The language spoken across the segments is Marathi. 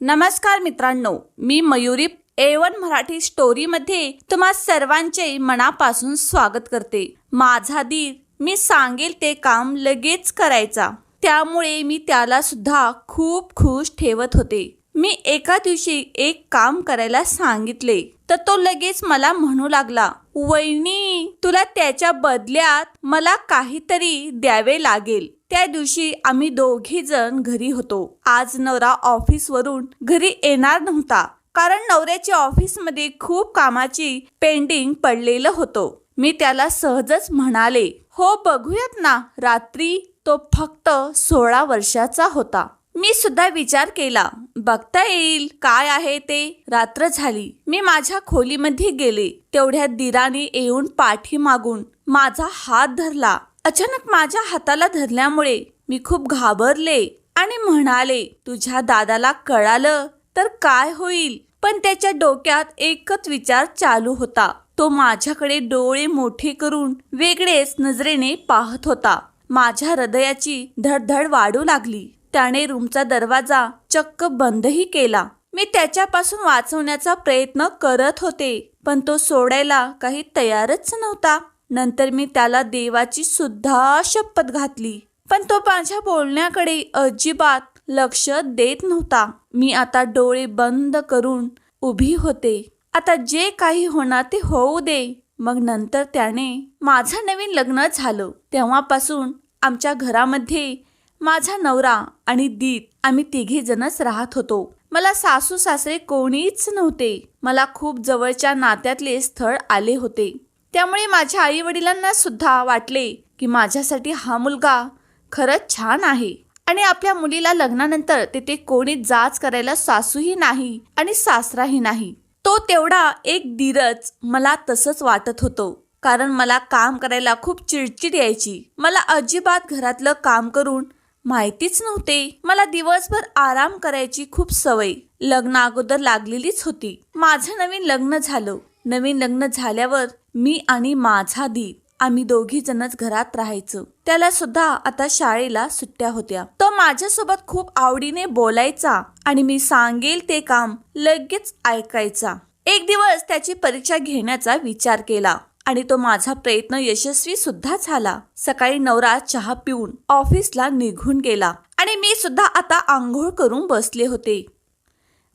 नमस्कार मित्रांनो मी मयुरी ए वन मराठी स्टोरीमध्ये तुम्हा सर्वांचे मनापासून स्वागत करते. माझा दीर मी सांगेल ते काम लगेच करायचा. त्यामुळे मी त्याला सुद्धा खूप खुश ठेवत होते. मी एका दिवशी एक काम करायला सांगितले तर तो लगेच मला म्हणू लागला वहिनी तुला त्याच्या बदल्यात मला काहीतरी द्यावे लागेल. त्या दिवशी आम्ही दोघी जण घरी होतो. आज नवरा ऑफिस वरून घरी येणार नव्हता. कारण नवऱ्याच्या ऑफिसमध्ये खूप कामाची पेंडिंग पडलेलं होतं. मी त्याला सहजच म्हणाले हो बघूयात ना रात्री तो फक्त सोळा वर्षाचा होता. मी सुद्धा विचार केला बघता येईल काय आहे ते? रात्र झाली. मी माझ्या खोलीमध्ये गेले. तेवढ्या दिराने येऊन पाठी मागून माझा हात धरला. अचानक माझ्या हाताला धरल्यामुळे मी खूप घाबरले आणि म्हणाले तुझ्या दादाला कळालं तर काय होईल? पण त्याच्या डोक्यात एकच विचार चालू होता. तो माझ्याकडे डोळे मोठे करून वेगळेच नजरेने पाहत होता. माझ्या हृदयाची धडधड वाढू लागली. त्याने रूमचा दरवाजा चक्क बंदही केला. मी त्याच्यापासून वाचवण्याचा प्रयत्न करत होते पण तो सोडायला काही तयारच नव्हता. नंतर मी त्याला देवाची सुद्धा शपथ घातली. पण तो माझ्या बोलण्याकडे अजिबात लक्ष देत नव्हता. मी आता डोळे बंद करून उभी होते. आता जे काही होणार ते होऊ दे. मग नंतर त्याने माझं नवीन लग्न झालं. तेव्हापासून आमच्या घरामध्ये माझा नवरा आणि दीत आम्ही तिघे जणच राहत होतो. मला सासू सासरे कोणीच नव्हते. मला खूप जवळच्या नात्यातले स्थळ आले होते. त्यामुळे माझ्या आई वडिलांना सुद्धा वाटले की माझ्यासाठी हा मुलगा खरंच छान आहे. आणि आपल्या मुलीला लग्नानंतर तिथे कोणी जाच करायला सासूही नाही आणि सासराही नाही. तो तेवढा एक धीरच मला तसंच वाटत होतं. कारण मला काम करायला खूप चिडचिड यायची. मला अजिबात घरातलं काम करून माहितीच नव्हते. मला दिवसभर आराम करायची खूप सवय. लग्न अगोदर लागलेलीच होती. माझं नवीन लग्न झालं. नवीन लग्न झाल्यावर मी आणि माझा दी आम्ही दोघी जणच घरात राहायचो. त्याला सुद्धा आता शाळेला सुट्ट्या होत्या. तो माझ्यासोबत खूप आवडीने बोलायचा आणि मी सांगेल ते काम लगेच ऐकायचा. एक दिवस त्याची परीक्षा घेण्याचा विचार केला आणि तो माझा प्रयत्न यशस्वी सुद्धा झाला. सकाळी नवरा चहा पिऊन ऑफिसला निघून गेला आणि मी सुद्धा आता आंघोळ करून बसले होते.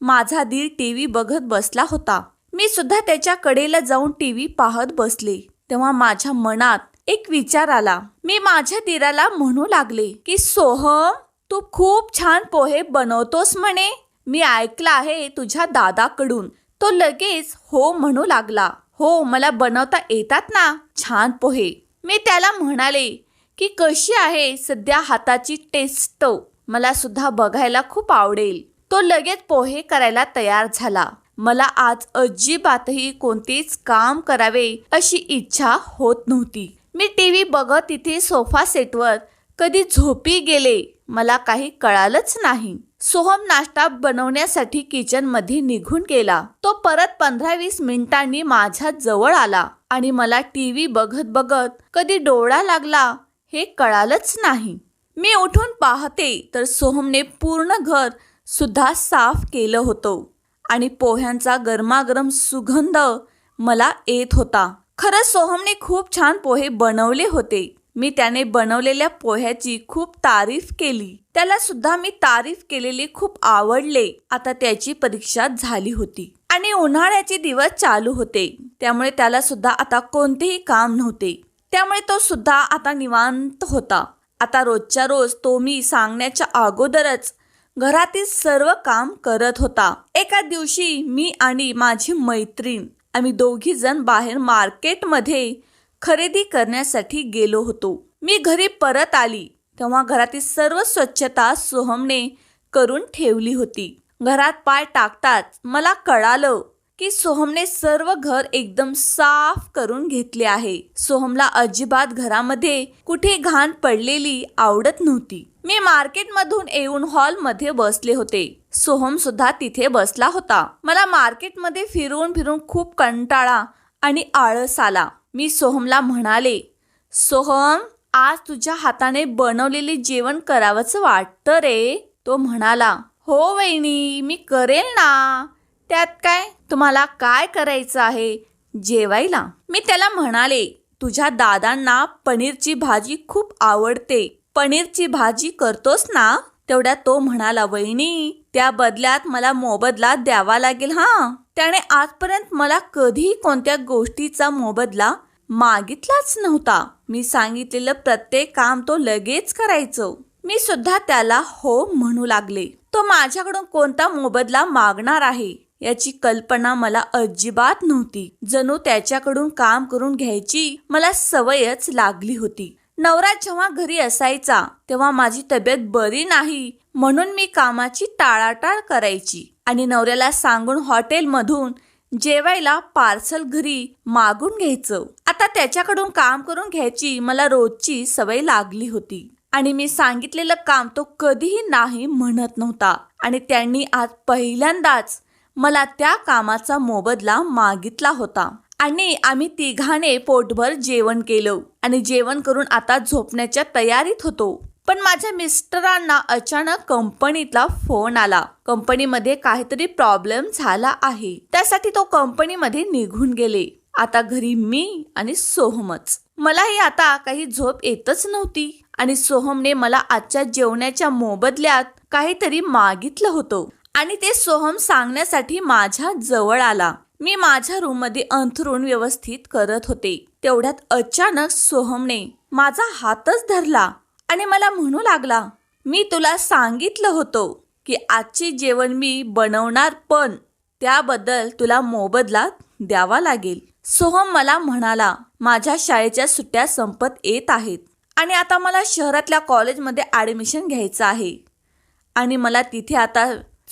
माझा दीर टीव्ही बघत बसला होता. मी सुद्धा त्याच्या कडेला जाऊन टी व्ही पाहत बसले. तेव्हा माझ्या मनात एक विचार आला. मी माझ्या दिराला म्हणू लागले की सोहम तू खूप छान पोहे बनवतोस म्हणे. मी ऐकलं आहे तुझ्या दादाकडून. तो लगेच हो म्हणू लागला. हो मला बनवता येतात ना? छान पोहे. मी त्याला म्हणाले की कशी आहे? सध्या हाताची टेस्ट मला सुद्धा बघायला खूप आवडेल. तो लगेच पोहे करायला तयार झाला. मला आज अजिबातही कोणतेच काम करावे अशी इच्छा होत नव्हती. मी टी व्ही बघत तिथे सोफा सेटवर कधी झोपी गेले मला काही कळालंच नाही. सोहम नाश्ता बनवण्यासाठी किचनमध्ये निघून गेला. तो परत पंधरा वीस मिनिटांनी माझ्या जवळ आला आणि मला टीव्ही बघत बघत कधी डोळा लागला हे कळालंच नाही. मी उठून पाहते तर सोहमने पूर्ण घर सुद्धा साफ केलं होतं. आणि पोह्यांचा गरमागरम सुगंध मला येत होता. खरंच सोहमने खूप छान पोहे बनवले होते. मी त्याने बनवलेल्या पोह्याची खूप तारीफ केली. त्याला सुद्धा मी तारीफ केलेले खूप आवडले. आता त्याची परीक्षा झाली होती. आणि उन्हाळ्याचे दिवस चालू होते. त्यामुळे त्याला सुद्धा आता कोणतेही काम नव्हते. त्यामुळे तो सुद्धा आता निवांत होता. आता रोजच्या रोज तो मी सांगण्याच्या अगोदरच घरातील सर्व काम करत होता. एका दिवशी मी आणि माझी मैत्रीण आम्ही दोघी जण बाहेर मार्केटमध्ये खरेदी करण्यासाठी गेलो होतो. मी घरी परत आली तेव्हा घरातील सर्व स्वच्छता सोहमने करून ठेवली होती. घरात पाय टाकताच मला कळालं की सोहमने सर्व घर एकदम साफ करून घेतले आहे. सोहमला अजिबात घरामध्ये कुठे घाण पडलेली आवडत नव्हती. मी मार्केटमधून येऊन हॉलमध्ये बसले होते. सोहम सुद्धा तिथे बसला होता. मला मार्केटमध्ये फिरून फिरून खूप कंटाळा आणि आळस आला. मी सोहमला म्हणाले सोहम आज तुझ्या हाताने बनवलेले जेवण करावंच वाटतं रे? तो म्हणाला हो वहिनी मी करेल ना. त्यात काय? तुम्हाला काय करायचं आहे? जेवायला? मी त्याला म्हणाले तुझ्या दादांना पनीरची भाजी खूप आवडते. पनीरची भाजी करतोस ना? तेवढ्या तो म्हणाला वहिनी त्या बदल्यात मला मोबदला द्यावा लागेल हा. त्याने आजपर्यंत मला कधीही कोणत्या गोष्टीचा मोबदला मागितलाच नव्हता. मी सांगितलेलं प्रत्येक काम तो लगेच करायचो. मी सुद्धा त्याला हो म्हणू लागले. तो माझ्याकडून कोणता मोबदला मागणार आहे? याची कल्पना मला अजिबात नव्हती. जणू त्याच्याकडून काम करून घ्यायची मला सवयच लागली होती. नवरा जेव्हा घरी असायचा तेव्हा माझी तब्येत बरी नाही. म्हणून मी कामाची टाळाटाळ करायची आणि नवऱ्याला सांगून हॉटेलमधून जेवायला पार्सल घरी मागून घ्यायचं. आता त्याच्याकडून काम करून घ्यायची मला रोजची सवय लागली होती. आणि मी सांगितलेलं काम तो कधीही नाही म्हणत नव्हता. आणि त्यांनी आज पहिल्यांदाच मला त्या कामाचा मोबदला मागितला होता. आणि आम्ही तिघाने पोटभर जेवण केलं. आणि जेवण करून आता झोपण्याच्या तयारीत होतो. पण माझ्या मिस्टरांना अचानक कंपनीतला फोन आला. कंपनीमध्ये काहीतरी प्रॉब्लेम झाला आहे. त्यासाठी तो कंपनीमध्ये निघून गेले. आता घरी मी आणि सोहमच. मलाही आता काही झोप येतच नव्हती. आणि सोहमने मला आजच्या जेवणाच्या मोबदल्यात काहीतरी मागितलं होतं. आणि ते सोहम सांगण्यासाठी माझ्या जवळ आला. मी माझ्या रूममध्ये अंथरून व्यवस्थित करत होते. तेवढ्यात अचानक सोहमने माझा हातच धरला आणि मला म्हणू लागला मी तुला सांगितलं होतो की आजचे जेवण मी बनवणार पण त्याबद्दल तुला मोबदला द्यावा लागेल. सोहम मला म्हणाला माझ्या शाळेच्या सुट्ट्या संपत येत आहेत आणि आता मला शहरातल्या कॉलेजमध्ये ॲडमिशन घ्यायचं आहे आणि मला तिथे आता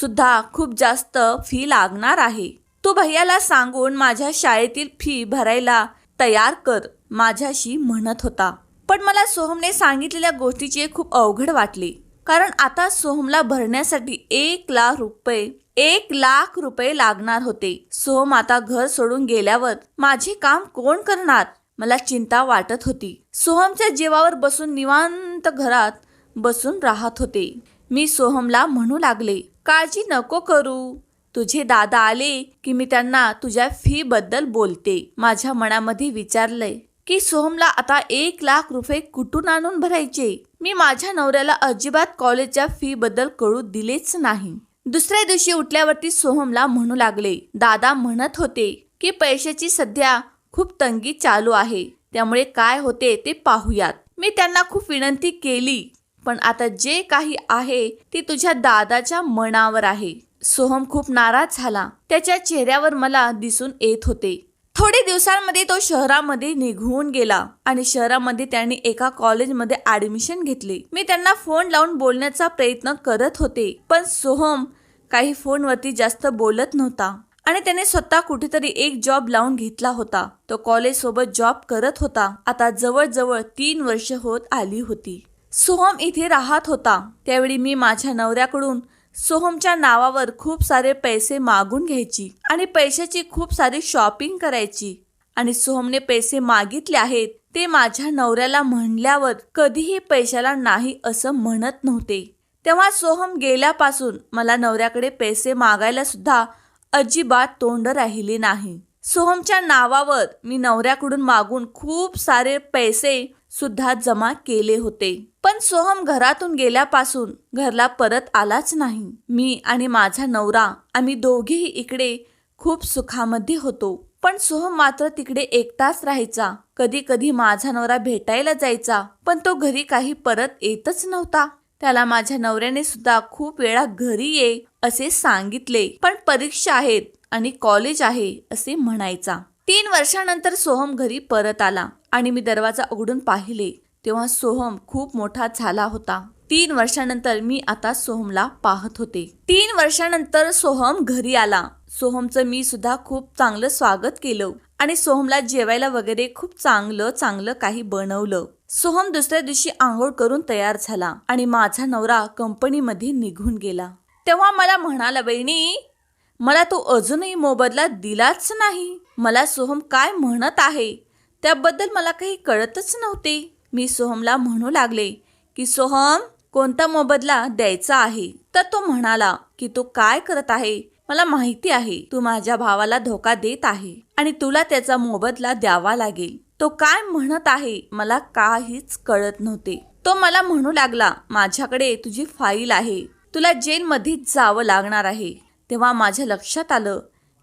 सुद्धा खूप जास्त फी लागणार आहे. तू भैयाला सांगून माझ्या शाळेतील फी भरायला तयार कर माझ्याशी म्हणत होता. पण मला सोहमने सांगितलेल्या गोष्टीचे खूप अवघड वाटले. कारण आता सोहमला भरण्यासाठी एक लाख रुपये एक लाख रुपये लागणार होते. सोहम आता घर सोडून गेल्यावर माझे काम कोण करणार? मला चिंता वाटत होती. सोहमच्या जीवावर बसून निवांत घरात बसून राहत होते. मी सोहमला म्हणू लागले काळजी नको करू. तुझे दादा आले की मी त्यांना तुझ्या फी बद्दल बोलते. माझ्या मनामध्ये विचारलंय की सोहमला आता एक लाख रुपये कुठून आणून भरायचे? मी माझ्या नवऱ्याला अजिबात कॉलेजच्या फी बद्दल कळू दिलेच नाही. दुसऱ्या दिवशी उठल्यावरती सोहमला म्हणू लागले. दादा म्हणत होते की पैशाची सध्या खूप तंगी चालू आहे. त्यामुळे काय होते ते पाहूयात. मी त्यांना खूप विनंती केली पण आता जे काही आहे ते तुझ्या दादाच्या मनावर आहे. सोहम खूप नाराज झाला. त्याच्या चेहऱ्यावर मला दिसून येत होते. थोडे दिवसांमध्ये तो शहरामध्ये निघून गेला आणि शहरामध्ये त्यांनी एका कॉलेजमध्ये ऍडमिशन घेतले. मी त्यांना फोन लावून बोलण्याचा प्रयत्न करत होते पण सोहम काही फोनवरती जास्त बोलत नव्हता आणि त्याने स्वतः कुठेतरी एक जॉब लावून घेतला होता. तो कॉलेज सोबत जॉब करत होता. आता जवळजवळ तीन वर्ष होत आली होती. सोहम इथे राहत होता. त्यावेळी मी माझ्या नवऱ्याकडून सोहमच्या नावावर खूप सारे पैसे मागून घ्यायची आणि पैशाची खूप सारी शॉपिंग करायची. आणि सोहमने पैसे मागितले आहेत ते माझ्या नवऱ्याला म्हणल्यावर कधीही पैशाला नाही असं म्हणत नव्हते. तेव्हा सोहम गेल्यापासून मला नवऱ्याकडे पैसे मागायला सुद्धा अजिबात तोंड राहिले नाही. सोहमच्या नावावर मी नवऱ्याकडून मागून खूप सारे पैसे सुद्धा जमा केले होते. पण सोहम घरातून गेल्यापासून घरला परत आलाच नाही. मी आणि माझा नवरा आम्ही दोघेही इकडे खूप सुखामध्ये होतो. पण सोहम मात्र तिकडे एकटाच राहायचा. कधी कधी माझा नवरा भेटायला जायचा पण तो घरी काही परत येतच नव्हता. त्याला माझ्या नवऱ्याने सुद्धा खूप वेळा घरी ये असे सांगितले. पण परीक्षा आहेत आणि कॉलेज आहे असे म्हणायचा. तीन वर्षानंतर सोहम घरी परत आला आणि मी दरवाजा उघडून पाहिले. तेव्हा सोहम खूप मोठा झाला होता. तीन वर्षानंतर मी आता सोहमला पाहत होते. तीन वर्षानंतर सोहम घरी आला. सोहमचं मी सुद्धा खूप चांगलं स्वागत केलं आणि सोहमला जेवायला वगैरे खूप चांगलं चांगलं काही बनवलं. सोहम दुसऱ्या दिवशी आंघोळ करून तयार झाला आणि माझा नवरा कंपनीमध्ये निघून गेला. तेव्हा मला म्हणाला बहिणी मला तो अजूनही मोबदला दिलाच नाही. मला सोहम काय म्हणत आहे? त्याबद्दल मला काही कळतच नव्हते. मी सोहमला म्हणू लागले की सोहम कोणता मोबदला द्यायचा आहे? तर तो म्हणाला की तू काय करत आहे? मला माहिती आहे. तू माझ्या भावाला धोका देत आहे आणि तुला त्याचा मोबदला द्यावा लागेल. तो काय म्हणत आहे? मला काहीच कळत नव्हते. तो मला म्हणू लागला माझ्याकडे तुझी फाईल आहे. तुला जेलमध्ये जावं लागणार आहे. तेव्हा माझ्या लक्षात आलं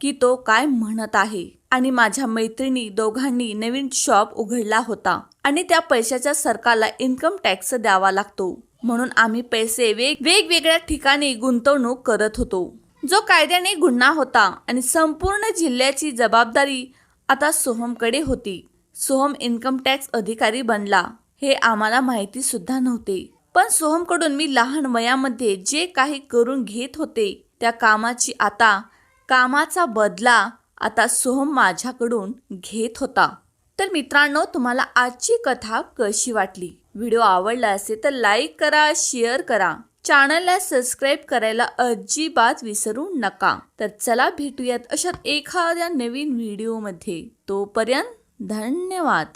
की तो काय म्हणत आहे. आणि माझ्या मैत्रिणी दोघांनी नवीन शॉप उघडला होता आणि त्या पैशाच्या सरकारला इन्कम टॅक्स द्यावा लागतो. म्हणून आम्ही पैसे वेग वेगवेगळ्या ठिकाणी गुंतवणूक करत होतो. जो कायद्याने गुन्हा होता आणि संपूर्ण जिल्ह्याची जबाबदारी आता सोहमकडे होती. सोहम इन्कम टॅक्स अधिकारी बनला हे आम्हाला माहिती सुद्धा नव्हते. पण सोहमकडून मी लहान वयामध्ये जे काही करून घेत होते त्या कामाची आता कामाचा बदला आता सोहम माझ्याकडून घेत होता. तर मित्रांनो तुम्हाला आजची कथा कशी वाटली. व्हिडिओ आवडला असेल तर लाईक करा शेअर करा. चॅनलला सबस्क्राईब करायला अजिबात विसरू नका. तर चला भेटूयात अशात एखाद्या नवीन व्हिडिओमध्ये. तोपर्यंत धन्यवाद.